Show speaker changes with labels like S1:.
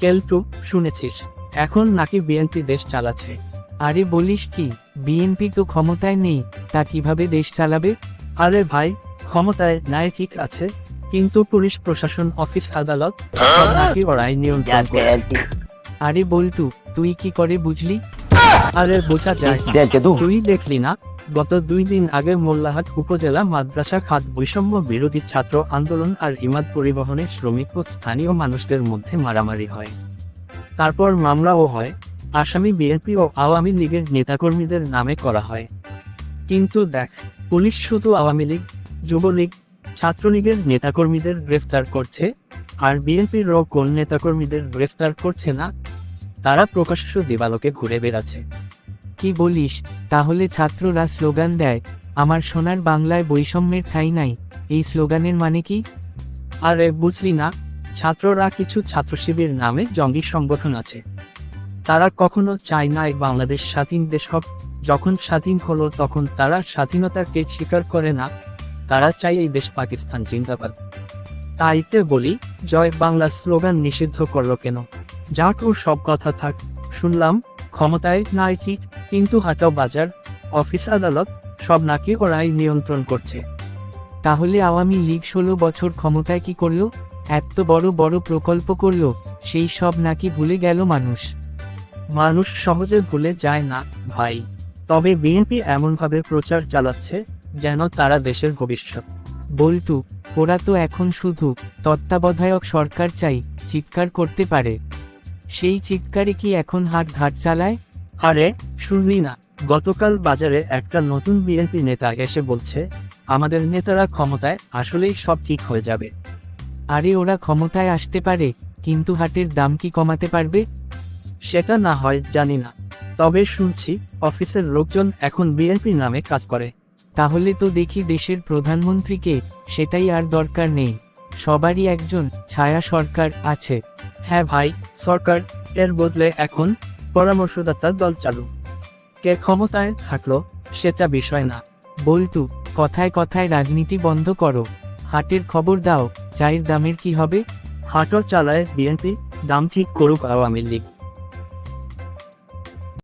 S1: কেলটু শুনেছিস এখন নাকি বিএনপি দেশ চালাচ্ছে।
S2: আরে বলিস কি বিএনপি তো ক্ষমতায় নেই তা কীভাবে দেশ চালাবে?
S1: আরে ভাই ক্ষমতায় নায়কিক ঠিক আছে কিন্তু পুলিশ প্রশাসন অফিস আদালত নাকি ওরাই নিয়ন্ত্রণ
S2: আরে বল্টু তুই কি করে বুঝলি?
S1: আরে বোঝা যায় তুই দেখলি না? গত দুই দিন আগে মোল্লাহাট উপজেলা মাদ্রাসা খাত বৈষম্য বিরোধী ছাত্র আন্দোলন আর ইমাদ পরিবহনের শ্রমিক ও স্থানীয় মানুষদের মধ্যে মারামারি হয়। তারপর মামলাও হয়। আসামি বিএনপি ও আওয়ামী লীগের নেতাকর্মীদের নামে করা হয়। কিন্তু দেখ পুলিশ শুধু আওয়ামী লীগ যুবলীগ ছাত্রলীগের নেতাকর্মীদের গ্রেফতার করছে আর বিএনপির ও কোন নেতাকর্মীদের গ্রেফতার করছে না তারা প্রকাশ্য দেবালোকে ঘুরে বেড়াচ্ছে।
S2: কি বলিস? তাহলে ছাত্ররা স্লোগান দেয়, আমার সোনার বাংলায় বৈষম্যের ঠাঁই নাই। এই স্লোগানের মানে কি?
S1: আরে, বুঝলি না, ছাত্ররা কিছু ছাত্র শিবির নামে জঙ্গি সংগঠন আছে। তারা কখনো চায় না বাংলাদেশ স্বাধীন দেশ হোক, যখন স্বাধীন হলো তখন তারা স্বাধীনতাকে স্বীকার করে না, তারা চায় এই দেশ পাকিস্তান জিন্দাবাদ। তাইতে বলি, জয় বাংলা স্লোগান নিষিদ্ধ করল কেন? যাক ওর সব কথা থাক শুনলাম ক্ষমতায় নাই ঠিক কিন্তু হাটাও বাজার অফিস আদালত সব নাকি ওরাই নিয়ন্ত্রণ করছে।
S2: তাহলে আওয়ামী লীগ ষোলো বছর ক্ষমতায় কি করল? এত বড় বড় প্রকল্প করল সেই সব নাকি ভুলে গেল মানুষ।
S1: মানুষ সহজে ভুলে যায় না ভাই। তবে বিএনপি এমনভাবে প্রচার চালাচ্ছে যেন তারা দেশের ভবিষ্যৎ।
S2: বল্টু ওরা তো এখন শুধু তত্ত্বাবধায়ক সরকার চাই চিৎকার করতে পারে। সেই চিৎকারে কি এখন হাট ঘাট চালায়?
S1: আরে শুনলি না গতকাল বাজারে একটা নতুন বিএনপি নেতা এসে বলছে আমাদের নেতারা ক্ষমতায় আসলেই সব ঠিক হয়ে যাবে।
S2: আরে ওরা ক্ষমতায় আসতে পারে কিন্তু হাটের দাম কি কমাতে পারবে?
S1: সেটা না হয় জানি না। তবে শুনছি অফিসের লোকজন এখন বিএনপি নামে কাজ করে।
S2: তাহলে তো দেখি দেশের প্রধানমন্ত্রীকে সেটাই আর দরকার নেই। সবারই একজন ছায়া সরকার আছে।
S1: হ্যাঁ ভাই সরকার এর বদলে এখন পরামর্শদাতা দল চালু। কে ক্ষমতায় থাকল সেটা বিষয় না।
S2: বলতু কথায় কথায় রাজনীতি বন্ধ করো। হাটের খবর দাও চায়ের দামের কি হবে?
S1: হাটও চালায় বিএনপি দাম ঠিক করুক আওয়ামী লীগ।